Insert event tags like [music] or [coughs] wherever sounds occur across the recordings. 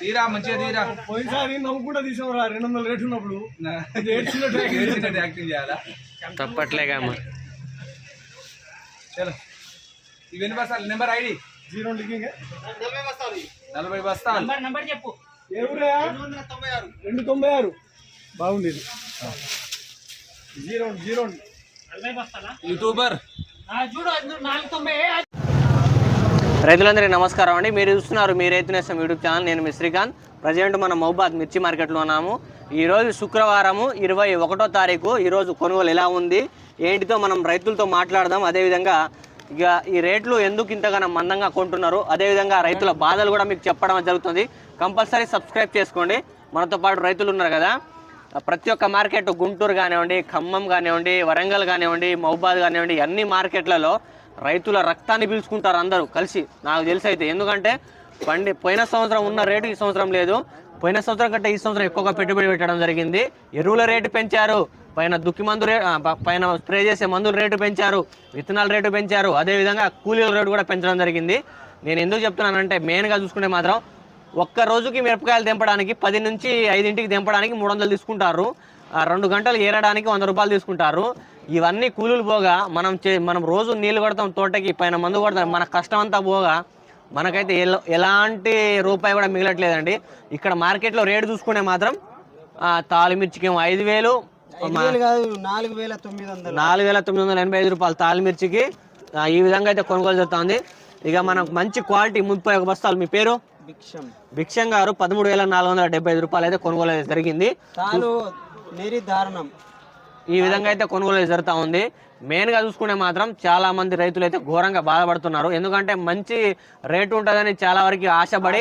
తీరా మంచిగా తీరా. పోయినసారి నవ్వుకుంటా తీసాం రెండు వందల రేటు ఉన్నప్పుడు. ఏడ్చినట్టు యాక్టింగ్ చేయాలా? తప్పట్లేగా అమ్మ. చలో. ఇవి ఎన్ని బస్తాలు నెంబర్ ఐడి? జీరో లింకింగ్ నలభై బస్తాలు. ఊరయ్యా రెండు తొంభై ఆరు. బాగుంది ఇది. Zero zero YouTuber. రైతులందరికీ నమస్కారం అండి. మీరు చూస్తున్నారు మీ రైతు నేస్తం యూట్యూబ్ ఛానల్. నేను మీ శ్రీకాంత్. ప్రజెంట్ మనం మహబాద్ మిర్చి మార్కెట్లో ఉన్నాము. ఈరోజు శుక్రవారము ఇరవై ఒకటో తారీఖు. ఈరోజు కొనుగోలు ఎలా ఉంది? ఏంటితో మనం రైతులతో మాట్లాడదాం. అదేవిధంగా ఇక ఈ రేట్లు ఎందుకు ఇంతగానో మందంగా కొంటున్నారు? అదేవిధంగా రైతుల బాధలు కూడా మీకు చెప్పడం జరుగుతుంది. కంపల్సరీ సబ్స్క్రైబ్ చేసుకోండి. మనతో పాటు రైతులు ఉన్నారు కదా. ప్రతి ఒక్క మార్కెట్ గుంటూరు కానివ్వండి ఖమ్మం కానివ్వండి వరంగల్ కానివ్వండి మహబాద్ కానివ్వండి అన్ని మార్కెట్లలో రైతుల రక్తాన్ని పీల్చుకుంటారు అందరూ కలిసి. నాకు తెలిసి అయితే. ఎందుకంటే పండి పోయిన సంవత్సరం ఉన్న రేటు ఈ సంవత్సరం లేదు. పోయిన సంవత్సరం కంటే ఈ సంవత్సరం ఎక్కువగా పెట్టుబడి పెట్టడం జరిగింది. ఎరువుల రేటు పెంచారు. పైన దుక్కి మందు రే పైన స్ప్రే చేసే మందుల రేటు పెంచారు. విత్తనాల రేటు పెంచారు. అదేవిధంగా కూలీల రేటు కూడా పెంచడం జరిగింది. నేను ఎందుకు చెప్తున్నానంటే మెయిన్గా చూసుకుంటే మాత్రం ఒక్క రోజుకి మిరపకాయలు తెంపడానికి పది నుంచి ఐదింటికి తెంపడానికి మూడు వందలు తీసుకుంటారు. ఆ, రెండు గంటలు ఏరడానికి వంద రూపాయలు తీసుకుంటారు. ఇవన్నీ కూలీలు పోగా మనం చే మనం రోజు నీళ్ళు కొడతాం తోటకి పైన మందు కొడతాం మన కష్టం అంతా పోగా మనకైతే ఎల- ఎలాంటి రూపాయి కూడా మిగలట్లేదండి. ఇక్కడ మార్కెట్లో రేటు చూసుకుంటే మాత్రం ఆ, తాలు మిర్చికి ఏమో ఐదు వేలు నాలుగు వేల తొమ్మిది వందలు. నాలుగు వేల తొమ్మిది వందల ఎనభై ఐదు రూపాయలు తాలు మిర్చికి. ఆ, ఈ విధంగా అయితే కొనుగోలు జరుగుతుంది. ఇక మనకు మంచి క్వాలిటీ ముప్పై ఒక బస్తాలు మీ పేరు? భిక్షం. భిక్షం గారు పదమూడు వేల నాలుగు వందల డెబ్బై ఐదు రూపాయలు అయితే కొనుగోలు జరిగింది. దారుణం. ఈ విధంగా అయితే కొనుగోలు జరుగుతూ ఉంది. మెయిన్గా చూసుకుంటే మాత్రం చాలా మంది రైతులు అయితే ఘోరంగా బాధపడుతున్నారు. ఎందుకంటే మంచి రేటు ఉంటుందని చాలా వరకు ఆశపడి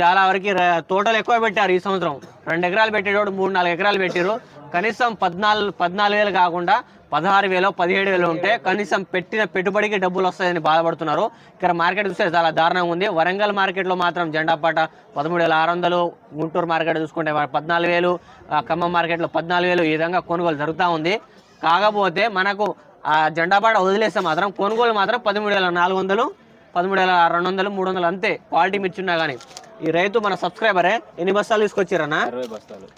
చాలా వరకు తోటలు ఎక్కువ పెట్టారు ఈ సంవత్సరం. రెండు ఎకరాలు పెట్టేటోడు మూడు నాలుగు ఎకరాలు పెట్టారు కనీసం పద్నాలుగు పద్నాలుగు వేలు కాకుండా పదహారు వేలు పదిహేడు వేలు ఉంటే కనీసం పెట్టిన పెట్టుబడికి డబ్బులు వస్తాయని బాధపడుతున్నారు. ఇక్కడ మార్కెట్ చూస్తే చాలా దారుణంగా ఉంది. వరంగల్ మార్కెట్లో మాత్రం జెండాపాట పదమూడు వేల ఆరు వందలు. గుంటూరు మార్కెట్ చూసుకుంటే పద్నాలుగు వేలు ఖమ్మం మార్కెట్లో పద్నాలుగు వేలు ఈ విధంగా కొనుగోలు జరుగుతూ ఉంది. కాకపోతే మనకు ఆ జెండాపాట వదిలేస్తే మాత్రం కొనుగోలు మాత్రం పదమూడు వేల నాలుగు వందలు పదమూడు వేల రెండు వందలు మూడు వందలు అంతే. క్వాలిటీ మిర్చి ఉన్నా కానీ ఈ రైతు మన సబ్స్క్రైబరే. ఎన్ని బస్తాలు తీసుకొచ్చారన్నా అరవై బస్తాలు.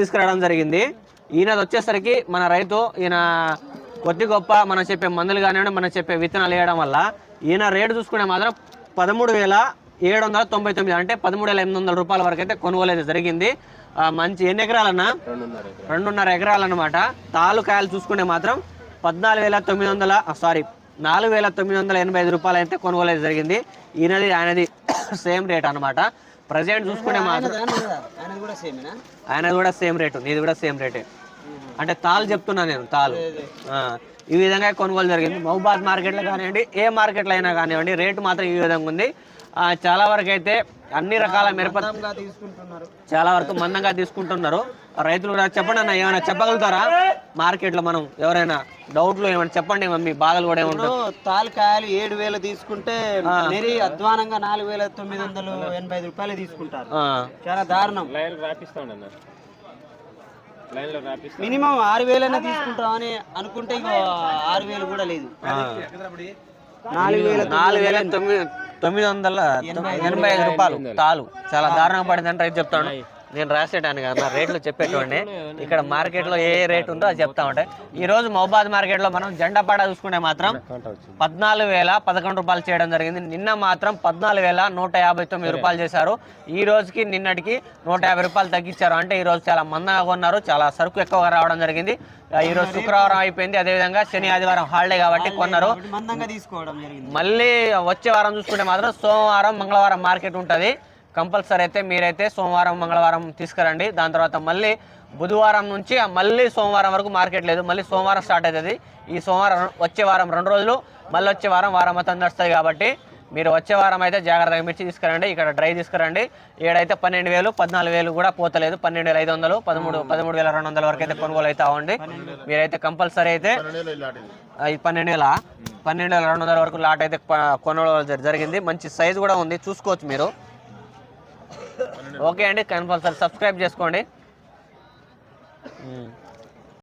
తీసుకురావడం జరిగింది. ఈయనది వచ్చేసరికి మన రైతు ఈయన కొద్ది గొప్ప మనం చెప్పే మందులు కానివ్వండి మనం చెప్పే విత్తనాలు వేయడం వల్ల ఈయన రేటు చూసుకుంటే మాత్రం పదమూడు వేల ఏడు వందల తొంభై తొమ్మిది అంటే పదమూడు వేల ఎనిమిది వందల రూపాయల వరకు అయితే కొనుగోలు అయితే జరిగింది మంచి ఎన్ని ఎకరాలన్నా? రెండున్నర ఎకరాలు. అనమాట తాలుకాయలు చూసుకుంటే మాత్రం పద్నాలుగు వేల తొమ్మిది వందల సారీ నాలుగు వేల తొమ్మిది వందల ఎనభై ఐదు రూపాయలు అయితే కొనుగోలు అయితే జరిగింది. ఈయనది ఆయనది [coughs] సేమ్ రేట్ అనమాట ప్రజెంట్ చూసుకుంటే మాత్రం ఆయన కూడా సేమ్ రేటు నీది కూడా సేమ్ రేటే. అంటే తాలు చెప్తున్నా నేను తాలు. ఆ, ఈ విధంగా కొనుగోలు జరిగింది. మహబాద్ మార్కెట్లో కానివ్వండి ఏ మార్కెట్లో అయినా కానివ్వండి రేటు మాత్రం ఈ విధంగా ఉంది. ఆ, చాలా వరకు అయితే అన్ని రకాల మిరప చాలా వరకు మందంగా తీసుకుంటున్నారు. రైతులు కూడా చెప్పండి అన్న ఏమైనా చెప్పగలుగుతారా? మార్కెట్లో మనం ఎవరైనా డౌట్లు ఏమైనా చెప్పండి మీ బాధలు కూడా ఏమంటారు తాలకాయలు ఏడు వేలు తీసుకుంటే నెరి అధ్వానంగా నాలుగు వేల తొమ్మిది వందలు ఎనభై ఐదు రూపాయలు తీసుకుంటారు. చాలా దారుణం. మినిమం ఆరు వేలైనా తీసుకుంటామని అనుకుంటే ఇక ఆరు వేలు కూడా లేదు. నాలుగు వేల నాలుగు వేల తొమ్మిది తొమ్మిది వందల ఎనభై ఐదు రూపాయలు తాలు. చాలా దారుణంగా పడింది అంటే రైతు చెప్తాను నేను రాసేటాను కదా రేట్లు చెప్పేటోండి ఇక్కడ మార్కెట్లో ఏ ఏ రేట్ ఉందో అది చెప్తా ఉంటాయి ఈ రోజు మహబాద్ మార్కెట్లో మనం జెండాపాడ చూసుకుంటే మాత్రం పద్నాలుగు వేల పదకొండు రూపాయలు చేయడం జరిగింది. నిన్న మాత్రం పద్నాలుగు వేల నూట యాభై తొమ్మిది రూపాయలు చేశారు. ఈ రోజుకి నిన్నటికి నూట యాభై రూపాయలు తగ్గించారు. అంటే ఈ రోజు చాలా మందంగా కొన్నారు. చాలా సరుకు ఎక్కువగా రావడం జరిగింది. ఈ రోజు శుక్రవారం అయిపోయింది. అదేవిధంగా శని ఆదివారం హాలిడే కాబట్టి కొన్నారు. ఒకటి మందంగా తీసుకోవడం జరిగింది. మళ్ళీ వచ్చే వారం చూసుకుంటే మాత్రం సోమవారం మంగళవారం మార్కెట్ ఉంటుంది. కంపల్సరీ అయితే మీరైతే సోమవారం మంగళవారం తీసుకురండి. దాని తర్వాత మళ్ళీ బుధవారం నుంచి మళ్ళీ సోమవారం వరకు మార్కెట్ లేదు. మళ్ళీ సోమవారం స్టార్ట్ అవుతుంది. ఈ సోమవారం వచ్చే వారం రెండు రోజులు మళ్ళీ వచ్చే వారం వారం మొత్తం నడుస్తుంది కాబట్టి మీరు వచ్చే వారం అయితే జాగ్రత్తగా మిర్చి తీసుకురండి. ఇక్కడ డ్రై తీసుకురండి. ఏడైతే పన్నెండు వేలు పద్నాలుగు వేలు కూడా పోతలేదు. పన్నెండు వేల ఐదు వందలు పదమూడు పదమూడు వేల రెండు వందల వరకు అయితే కొనుగోలు అయితే అవ్వండి మీరైతే కంపల్సరీ అయితే ఈ పన్నెండు వేల పన్నెండు వేల రెండు వందల వరకు లాట్ అయితే ప- కొనుగోలు జరిగింది. మంచి సైజు కూడా ఉంది. చూసుకోవచ్చు మీరు. ఓకే అండి కంపల్సరీ. సబ్స్క్రైబ్ చేసుకోండి.